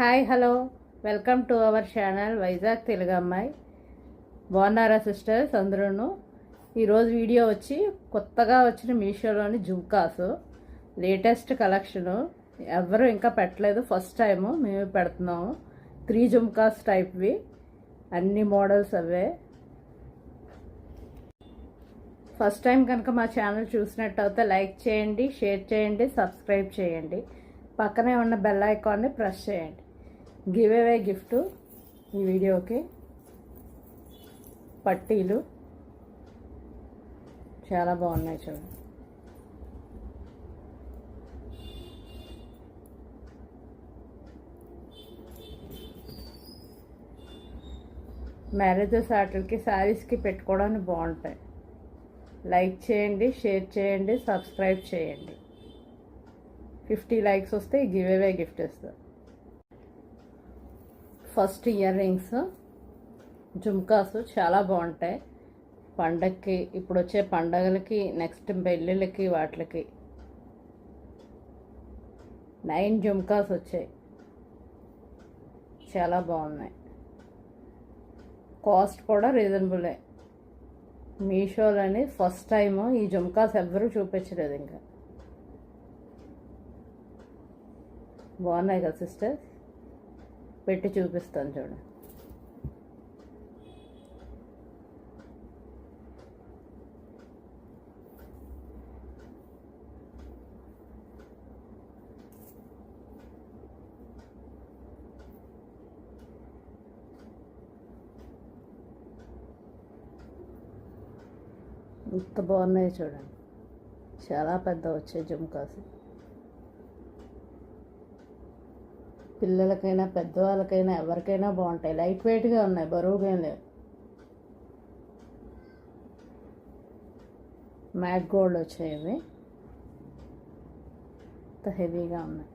Hi hello. Welcome to our channel Vizag Telugu అమ్మాయి. బాగున్నారా sisters అందరూ ఈరోజు వీడియో వచ్చి కొత్తగా వచ్చిన మీషోలోని జుమ్కాసు. లేటెస్ట్ కలెక్షను ఎవరు ఇంకా పెట్టలేదు. ఫస్ట్ టైము మేము పెడుతున్నాము. త్రీ జుమ్కాస్ టైప్వి. అన్ని మోడల్స్ అవే. ఫస్ట్ టైం కనుక మా ఛానల్ చూసినట్టయితే లైక్ చేయండి షేర్ చేయండి సబ్స్క్రైబ్ చేయండి. పక్కనే ఉన్న బెల్ ఐకాన్ని ప్రెస్ చేయండి. గివ్ అవే గిఫ్ట్ ఈ వీడియోకి. పట్టీలు. చాలా బాగున్నాయి చూడండి మ్యారేజెస్ వాటికి శారీస్కి పెట్టుకోవడానికి బాగుంటాయి. లైక్ చేయండి షేర్ చేయండి సబ్స్క్రైబ్ చేయండి. ఫిఫ్టీ లైక్స్ వస్తే గివ్ అవే గిఫ్ట్ ఇస్తారు. ఫస్ట్ ఇయర్ రింగ్స్ జుమ్కాస్ చాలా బాగుంటాయి. పండగకి ఇప్పుడు వచ్చే పండగలకి నెక్స్ట్ పెళ్ళిళ్ళకి వాటికి నైన్ జుమ్కాస్ వచ్చాయి. చాలా బాగున్నాయి. కాస్ట్ కూడా రీజనబులే. మీషోలోని ఫస్ట్ టైం ఈ జుమ్కాస్ ఎవ్వరూ చూపించలేదు ఇంకా. బాగున్నాయి కదా సిస్టర్స్ పెట్టి చూపిస్తాను చూడండి ఎంత బాగున్నాయి చూడండి. చాలా పెద్ద వచ్చాయి జుమ్కాస్ పిల్లలకైనా పెద్దవాళ్ళకైనా ఎవరికైనా బాగుంటాయి. లైట్ వెయిట్గా ఉన్నాయి బరువుగా లేవు. మ్యాట్ గోల్డ్ వచ్చేవి అంత హెవీగా ఉన్నాయి.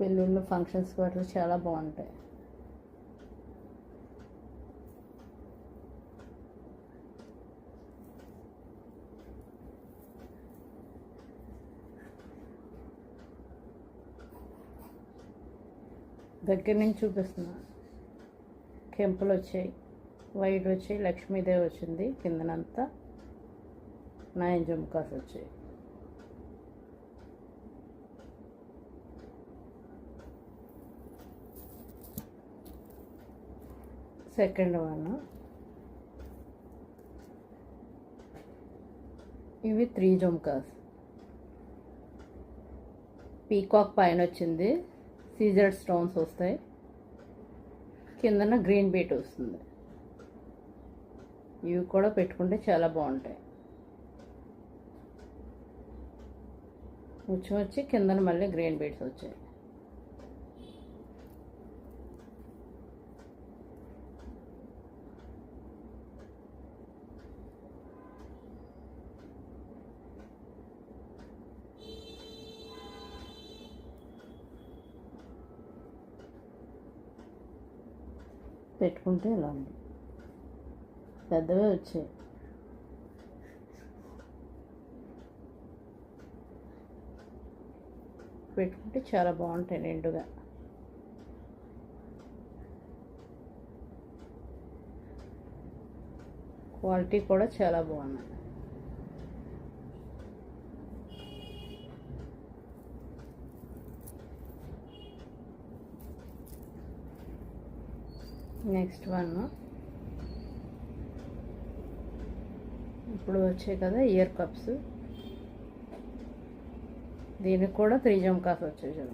పెళ్ళిళ్ళు ఫంక్షన్స్ వాటిలో చాలా బాగుంటాయి. దగ్గర నుంచి చూపిస్తున్నా. కెంపులు వచ్చాయి. వైట్ వచ్చాయి. లక్ష్మీదేవి వచ్చింది. కిందనంతా నైన్ జుమ్కాస్ వచ్చాయి. Second one. ఇవి త్రీ జుమ్కాస్. పీకాక్ పైన వచ్చింది. సీజర్ స్టోన్స్ వస్తాయి. కిందన గ్రీన్ బీట్ వస్తుంది. ఇవి కూడా పెట్టుకుంటే చాలా బాగుంటాయి. వచ్చి వచ్చి కిందన మళ్ళీ గ్రీన్ బీట్స్ వచ్చాయి. పెట్టుకుంటే ఇలా ఉంది పెద్దవే వచ్చాయి. పెట్టుకుంటే చాలా బాగుంటాయి నిండుగా. క్వాలిటీ కూడా చాలా బాగున్నాయి. Next one. ఇప్పుడు వచ్చాయి కదా ఇయర్ కప్స్. దీనికి కూడా త్రీ జంకాస్ వచ్చాయి చూడ.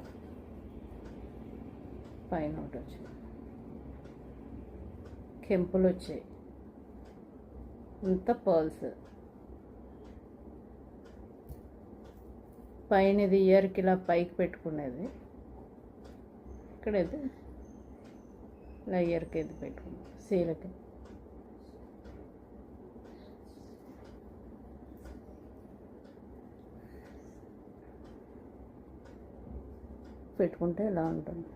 పైన ఒకటి వచ్చాయి కెంపులు వచ్చాయి. ఇంత పర్ల్స్ పైన ఇది ఇయర్కి ఇలా పైకి పెట్టుకునేది. ఇక్కడ ఇది లయ్యర్కి ఇది పెట్టుకుంటాం సీలకి పెట్టుకుంటే ఇలా ఉంటుంది?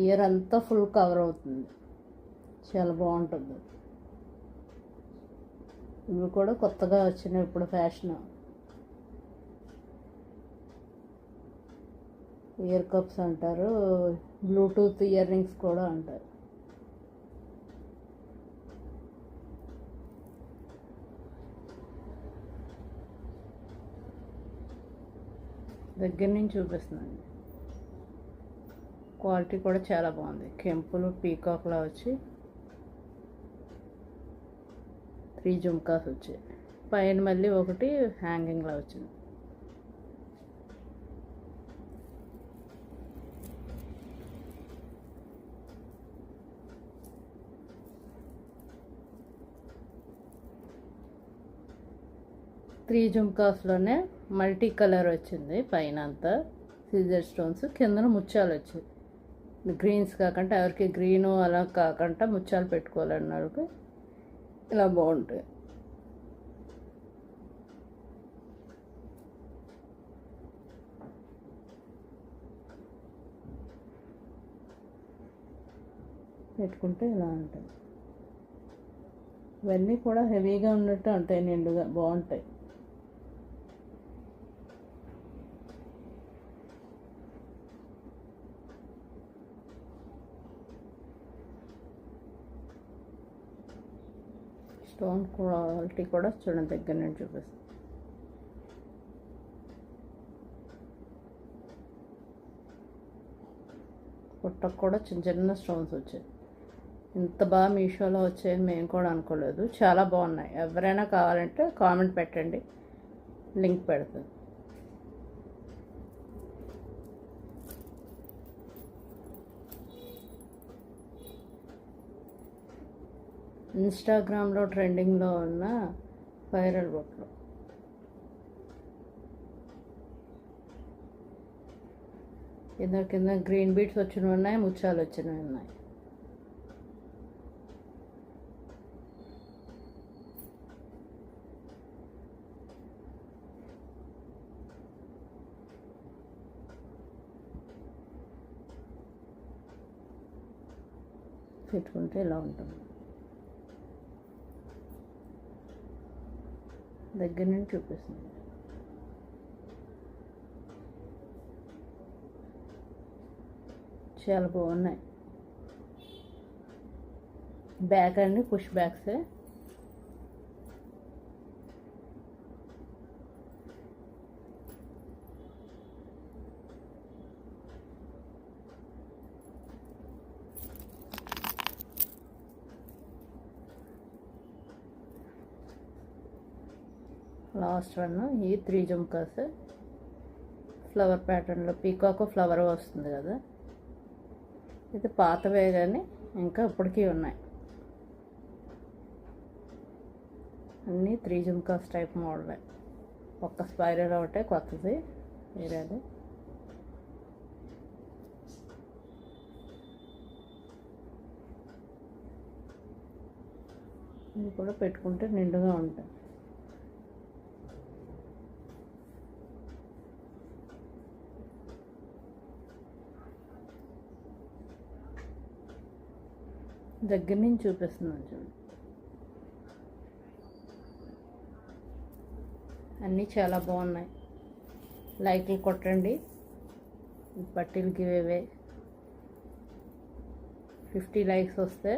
ఇయర్ అంతా ఫుల్ కవర్ అవుతుంది. చాలా బాగుంటుంది. ఇవి కూడా కొత్తగా వచ్చినాయి ఇప్పుడు ఫ్యాషన్. ఇయర్ కప్స్ అంటారు బ్లూటూత్ ఇయర్ రింగ్స్ కూడా ఉంటాయి. దగ్గర నుంచి చూపిస్తున్నాను. క్వాలిటీ కూడా చాలా బాగుంది. కెంపులు పీకాక్లా వచ్చి త్రీ జుమ్కాస్ వచ్చాయి. పైన మళ్ళీ ఒకటి హ్యాంగింగ్లా వచ్చింది. త్రీ జుమ్కాస్లోనే మల్టీ కలర్ వచ్చింది పైన అంతా సీజర్ స్టోన్స్ కిందన ముత్యాలు వచ్చాయి. గ్రీన్స్ కాకుండా ఎవరికి గ్రీను అలా కాకుండా ముత్యాలు పెట్టుకోవాలన్నారు ఇలా బాగుంటాయి. పెట్టుకుంటే ఇలా ఉంటాయి. ఇవన్నీ కూడా హెవీగా ఉన్నట్టు ఉంటాయి నిండుగా బాగుంటాయి. స్టోన్ క్వాలిటీ కూడా చూడండి దగ్గర నుండి చూపిస్తాను. పుట్టకు కూడా చిన్న చిన్న స్టోన్స్ వచ్చాయి. ఇంత బాగా మీషోలో వచ్చాయని మేము కూడా అనుకోలేదు. చాలా బాగున్నాయి. ఎవరైనా కావాలంటే కామెంట్ పెట్టండి. లింక్ పెడతాను. ఇన్స్టాగ్రామ్లో ట్రెండింగ్లో ఉన్న వైరల్ బొట్లు. కింద కింద గ్రీన్ బీట్స్ వచ్చినవి ఉన్నాయి ముత్యాలు వచ్చినవి ఉన్నాయి. పెట్టుకుంటే ఇలా ఉంటుంది. దగ్గర నుంచి చూపిస్తుంది. చాలా బాగున్నాయి. బ్యాక్ అండి పుష్ బ్యాక్సే. లాస్ట్ వన్ ఈ త్రీ జుమ్కాస్ ఫ్లవర్ ప్యాటర్న్లో పీకాక్ ఫ్లవర్ వస్తుంది కదా. ఇది పాతవే కానీ ఇంకా ఇప్పటికీ ఉన్నాయి. అన్నీ త్రీ జుమ్కాస్ టైప్ మోడలే ఒక్క స్పైరల్ ఒకటే కొత్తది వేరేది. ఇది కూడా పెట్టుకుంటే నిండుగా ఉంటాయి. దగ్గర నుంచి చూపిస్తున్నాను చూడండి అన్నీ చాలా బాగున్నాయి. లైక్లు కొట్టండి. ఈ గివేవే ఫిఫ్టీ లైక్స్ వస్తే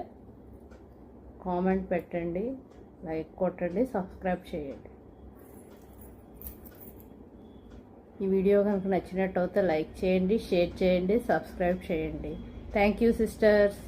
కామెంట్ పెట్టండి. లైక్ కొట్టండి. సబ్స్క్రైబ్ చేయండి. ఈ వీడియో కనుక నచ్చినట్టు అయితే లైక్ చేయండి షేర్ చేయండి సబ్స్క్రైబ్ చేయండి. Thank you sisters.